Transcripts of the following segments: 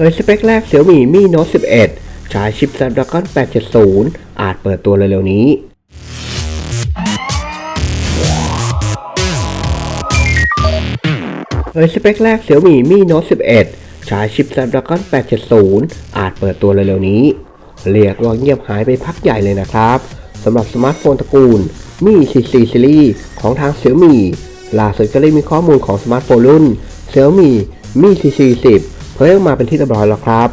เผยสเปคแรก Xiaomi Mi Note 11 ใช้ชิป Snapdragon 870 อาจเปิดตัวเร็วๆนี้เผยสเปคแรก Xiaomi Mi Note 11 ใช้ชิป Snapdragon 870 อาจเปิดตัวเร็วๆนี้ เรียกว่าเงียบหายไปพักใหญ่เลยนะครับสำหรับสมาร์ทโฟนตระกูล Mi C4 Series ของทาง Xiaomi ล่าสุดก็ได้มีข้อมูลของสมาร์ทโฟนรุ่น Xiaomi Mi C4 10 เผยออกมาเป็นที่เรียบร้อยแล้วครับ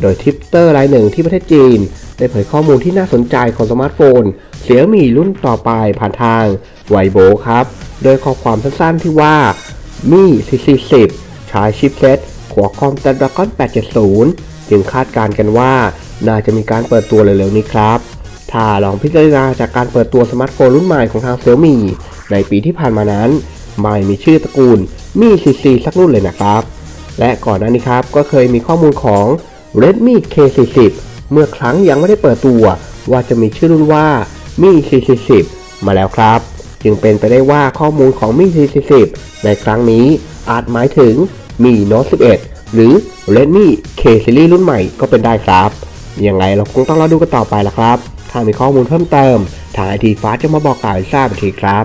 โดยทิปเตอร์รายหนึ่งที่ประเทศจีน ได้เผยข้อมูลที่น่าสนใจของสมาร์ทโฟน Xiaomi รุ่นต่อไปผ่านทางไวโบครับ โดยข้อความสั้นๆที่ว่ามี C40 ใช้ชิปเซ็ต Qualcomm Snapdragon 870 จึงคาดการณ์กันว่าน่าจะมีการเปิดตัวเร็วๆนี้ครับ ถ้าลองพิจารณาจากการเปิดตัวสมาร์ทโฟนรุ่นใหม่ของทาง Xiaomi ในปีที่ผ่านมานั้น ไม่มีชื่อตระกูลมี CC สักรุ่นเลยนะครับ และก่อนหน้านี้ครับก็เคยมีข้อมูลของ Redmi K40 เมื่อครั้งยังไม่ได้เปิดตัว ว่าจะมีชื่อรุ่นว่ามี C40 มาแล้วครับ จึงเป็นไปได้ว่าข้อมูลของมี C40 ในครั้งนี้อาจหมายถึงมี Note 11 หรือ Redmi K Series รุ่นใหม่ก็เป็นได้ครับ ยังไงเราคงต้องรอดูกันต่อไปละครับ ถ้ามีข้อมูลเพิ่มเติม ทางไอทีฟ้าจะมาบอกกล่าวให้ทราบอีกทีครับ